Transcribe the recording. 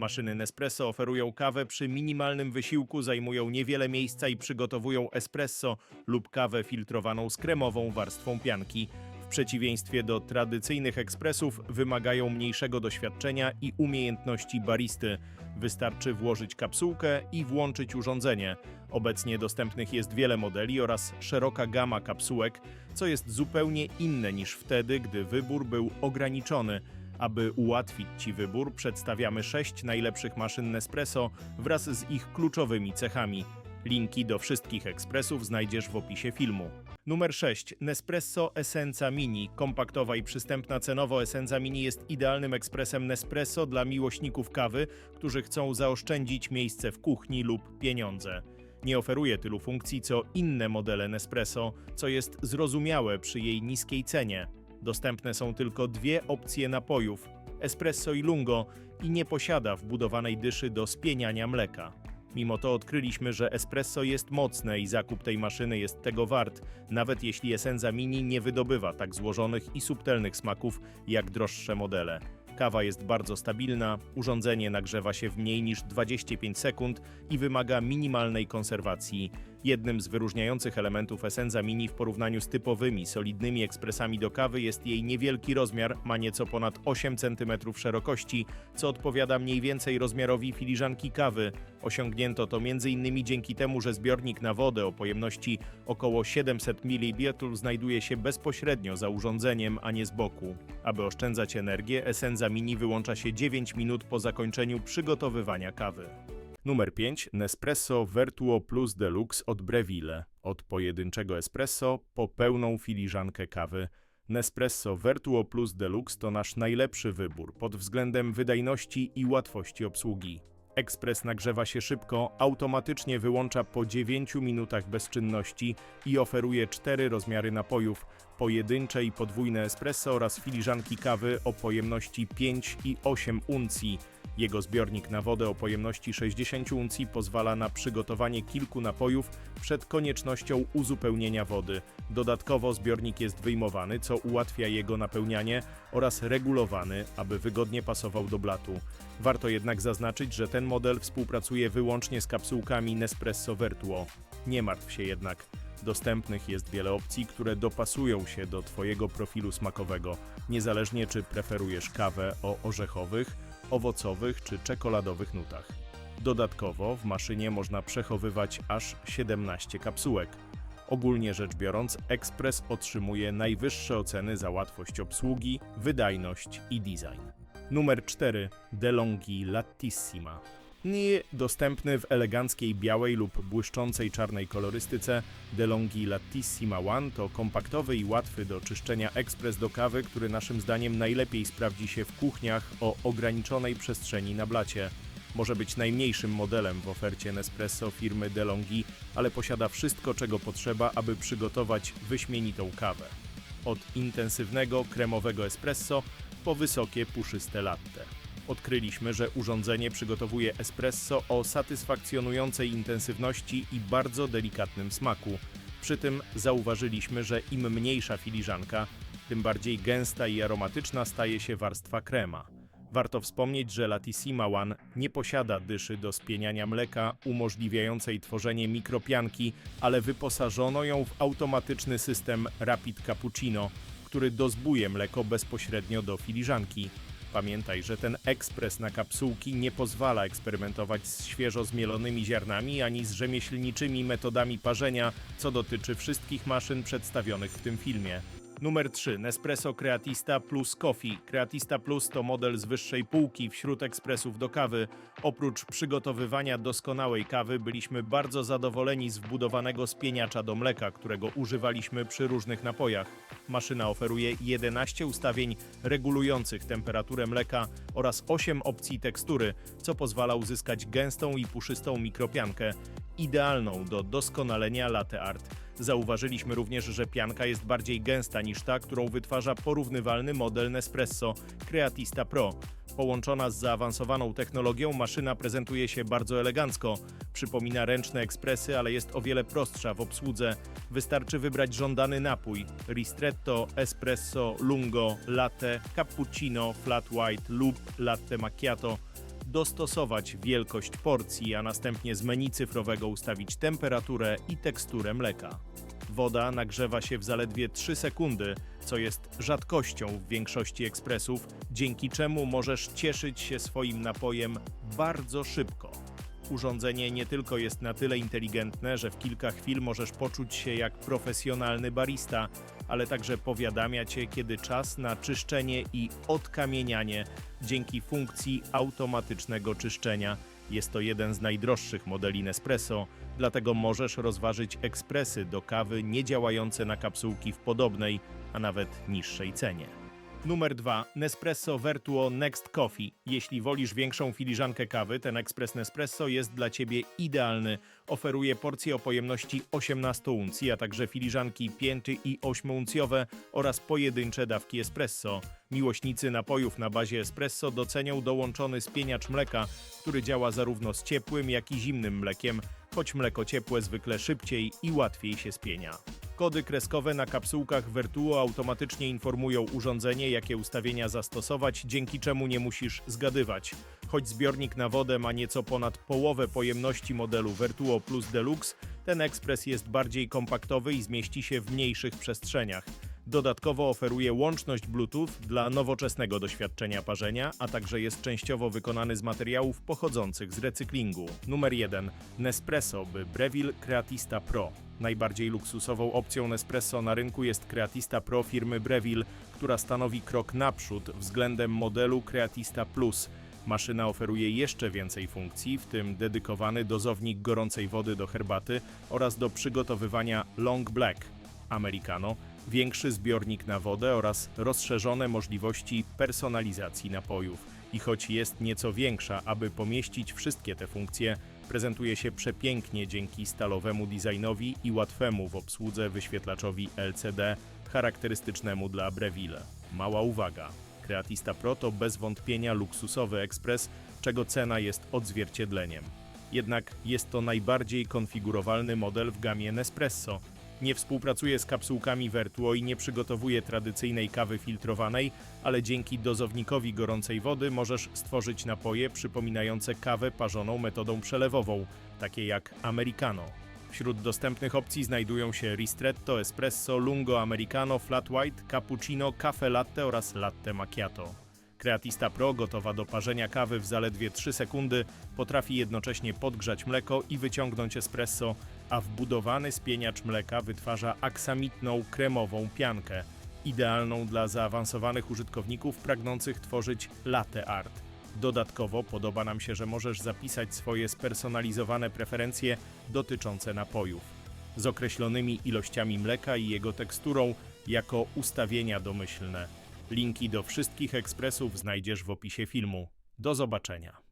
Maszyny Nespresso oferują kawę przy minimalnym wysiłku, zajmują niewiele miejsca i przygotowują espresso lub kawę filtrowaną z kremową warstwą pianki. W przeciwieństwie do tradycyjnych ekspresów wymagają mniejszego doświadczenia i umiejętności baristy. Wystarczy włożyć kapsułkę i włączyć urządzenie. Obecnie dostępnych jest wiele modeli oraz szeroka gama kapsułek, co jest zupełnie inne niż wtedy, gdy wybór był ograniczony. Aby ułatwić Ci wybór, przedstawiamy sześć najlepszych maszyn Nespresso wraz z ich kluczowymi cechami. Linki do wszystkich ekspresów znajdziesz w opisie filmu. Numer 6. Nespresso Essenza Mini. Kompaktowa i przystępna cenowo Essenza Mini jest idealnym ekspresem Nespresso dla miłośników kawy, którzy chcą zaoszczędzić miejsce w kuchni lub pieniądze. Nie oferuje tylu funkcji co inne modele Nespresso, co jest zrozumiałe przy jej niskiej cenie. Dostępne są tylko dwie opcje napojów: espresso i lungo i nie posiada wbudowanej dyszy do spieniania mleka. Mimo to odkryliśmy, że espresso jest mocne i zakup tej maszyny jest tego wart, nawet jeśli Essenza Mini nie wydobywa tak złożonych i subtelnych smaków jak droższe modele. Kawa jest bardzo stabilna, urządzenie nagrzewa się w mniej niż 25 sekund i wymaga minimalnej konserwacji. Jednym z wyróżniających elementów Essenza Mini w porównaniu z typowymi, solidnymi ekspresami do kawy jest jej niewielki rozmiar, ma nieco ponad 8 cm szerokości, co odpowiada mniej więcej rozmiarowi filiżanki kawy. Osiągnięto to m.in. dzięki temu, że zbiornik na wodę o pojemności około 700 ml znajduje się bezpośrednio za urządzeniem, a nie z boku. Aby oszczędzać energię, Essenza Mini wyłącza się 9 minut po zakończeniu przygotowywania kawy. Numer 5. Nespresso Vertuo Plus Deluxe od Breville. Od pojedynczego espresso po pełną filiżankę kawy. Nespresso Vertuo Plus Deluxe to nasz najlepszy wybór pod względem wydajności i łatwości obsługi. Ekspres nagrzewa się szybko, automatycznie wyłącza po 9 minutach bezczynności i oferuje cztery rozmiary napojów: pojedyncze i podwójne espresso oraz filiżanki kawy o pojemności 5 i 8 uncji. Jego zbiornik na wodę o pojemności 60 uncji pozwala na przygotowanie kilku napojów przed koniecznością uzupełnienia wody. Dodatkowo zbiornik jest wyjmowany, co ułatwia jego napełnianie oraz regulowany, aby wygodnie pasował do blatu. Warto jednak zaznaczyć, że ten model współpracuje wyłącznie z kapsułkami Nespresso Vertuo. Nie martw się jednak. Dostępnych jest wiele opcji, które dopasują się do Twojego profilu smakowego, niezależnie czy preferujesz kawę o orzechowych, owocowych czy czekoladowych nutach. Dodatkowo w maszynie można przechowywać aż 17 kapsułek. Ogólnie rzecz biorąc, Express otrzymuje najwyższe oceny za łatwość obsługi, wydajność i design. Numer 4. DeLonghi Latissima. Dostępny w eleganckiej białej lub błyszczącej czarnej kolorystyce, DeLonghi Latissima One to kompaktowy i łatwy do czyszczenia ekspres do kawy, który naszym zdaniem najlepiej sprawdzi się w kuchniach o ograniczonej przestrzeni na blacie. Może być najmniejszym modelem w ofercie Nespresso firmy DeLonghi, ale posiada wszystko, czego potrzeba, aby przygotować wyśmienitą kawę. Od intensywnego, kremowego espresso po wysokie, puszyste latte. Odkryliśmy, że urządzenie przygotowuje espresso o satysfakcjonującej intensywności i bardzo delikatnym smaku. Przy tym zauważyliśmy, że im mniejsza filiżanka, tym bardziej gęsta i aromatyczna staje się warstwa krema. Warto wspomnieć, że Latissima One nie posiada dyszy do spieniania mleka umożliwiającej tworzenie mikropianki, ale wyposażono ją w automatyczny system Rapid Cappuccino, który dozbuje mleko bezpośrednio do filiżanki. Pamiętaj, że ten ekspres na kapsułki nie pozwala eksperymentować z świeżo zmielonymi ziarnami ani z rzemieślniczymi metodami parzenia, co dotyczy wszystkich maszyn przedstawionych w tym filmie. Numer 3. Nespresso Creatista Plus Coffee. Creatista Plus to model z wyższej półki wśród ekspresów do kawy. Oprócz przygotowywania doskonałej kawy, byliśmy bardzo zadowoleni z wbudowanego spieniacza do mleka, którego używaliśmy przy różnych napojach. Maszyna oferuje 11 ustawień regulujących temperaturę mleka oraz 8 opcji tekstury, co pozwala uzyskać gęstą i puszystą mikropiankę, idealną do doskonalenia latte art. Zauważyliśmy również, że pianka jest bardziej gęsta niż ta, którą wytwarza porównywalny model Nespresso Creatista Pro. Połączona z zaawansowaną technologią, maszyna prezentuje się bardzo elegancko. Przypomina ręczne ekspresy, ale jest o wiele prostsza w obsłudze. Wystarczy wybrać żądany napój: ristretto, espresso, lungo, latte, cappuccino, flat white lub latte macchiato. Dostosować wielkość porcji, a następnie z menu cyfrowego ustawić temperaturę i teksturę mleka. Woda nagrzewa się w zaledwie 3 sekundy, co jest rzadkością w większości ekspresów, dzięki czemu możesz cieszyć się swoim napojem bardzo szybko. Urządzenie nie tylko jest na tyle inteligentne, że w kilka chwil możesz poczuć się jak profesjonalny barista, ale także powiadamia cię, kiedy czas na czyszczenie i odkamienianie dzięki funkcji automatycznego czyszczenia. Jest to jeden z najdroższych modeli Nespresso, dlatego możesz rozważyć ekspresy do kawy niedziałające na kapsułki w podobnej, a nawet niższej cenie. Numer 2. Nespresso Vertuo Next Coffee. Jeśli wolisz większą filiżankę kawy, ten ekspres Nespresso jest dla Ciebie idealny. Oferuje porcje o pojemności 18 uncji, a także filiżanki 5 i 8-uncjowe oraz pojedyncze dawki espresso. Miłośnicy napojów na bazie espresso docenią dołączony spieniacz mleka, który działa zarówno z ciepłym, jak i zimnym mlekiem, choć mleko ciepłe zwykle szybciej i łatwiej się spienia. Kody kreskowe na kapsułkach Vertuo automatycznie informują urządzenie, jakie ustawienia zastosować, dzięki czemu nie musisz zgadywać. Choć zbiornik na wodę ma nieco ponad połowę pojemności modelu Vertuo Plus Deluxe, ten ekspres jest bardziej kompaktowy i zmieści się w mniejszych przestrzeniach. Dodatkowo oferuje łączność Bluetooth dla nowoczesnego doświadczenia parzenia, a także jest częściowo wykonany z materiałów pochodzących z recyklingu. Numer 1. Nespresso by Breville Creatista Pro. Najbardziej luksusową opcją Nespresso na rynku jest Creatista Pro firmy Breville, która stanowi krok naprzód względem modelu Creatista Plus. Maszyna oferuje jeszcze więcej funkcji, w tym dedykowany dozownik gorącej wody do herbaty oraz do przygotowywania Long Black Americano, większy zbiornik na wodę oraz rozszerzone możliwości personalizacji napojów. I choć jest nieco większa, aby pomieścić wszystkie te funkcje, prezentuje się przepięknie dzięki stalowemu designowi i łatwemu w obsłudze wyświetlaczowi LCD charakterystycznemu dla Breville. Mała uwaga. Creatista Pro to bez wątpienia luksusowy ekspres, czego cena jest odzwierciedleniem. Jednak jest to najbardziej konfigurowalny model w gamie Nespresso. Nie współpracuje z kapsułkami Vertuo i nie przygotowuje tradycyjnej kawy filtrowanej, ale dzięki dozownikowi gorącej wody możesz stworzyć napoje przypominające kawę parzoną metodą przelewową, takie jak americano. Wśród dostępnych opcji znajdują się ristretto, espresso, lungo americano, flat white, cappuccino, cafe latte oraz latte macchiato. Creatista Pro, gotowa do parzenia kawy w zaledwie 3 sekundy, potrafi jednocześnie podgrzać mleko i wyciągnąć espresso, a wbudowany spieniacz mleka wytwarza aksamitną, kremową piankę, idealną dla zaawansowanych użytkowników pragnących tworzyć latte art. Dodatkowo podoba nam się, że możesz zapisać swoje spersonalizowane preferencje dotyczące napojów z określonymi ilościami mleka i jego teksturą jako ustawienia domyślne. Linki do wszystkich ekspresów znajdziesz w opisie filmu. Do zobaczenia.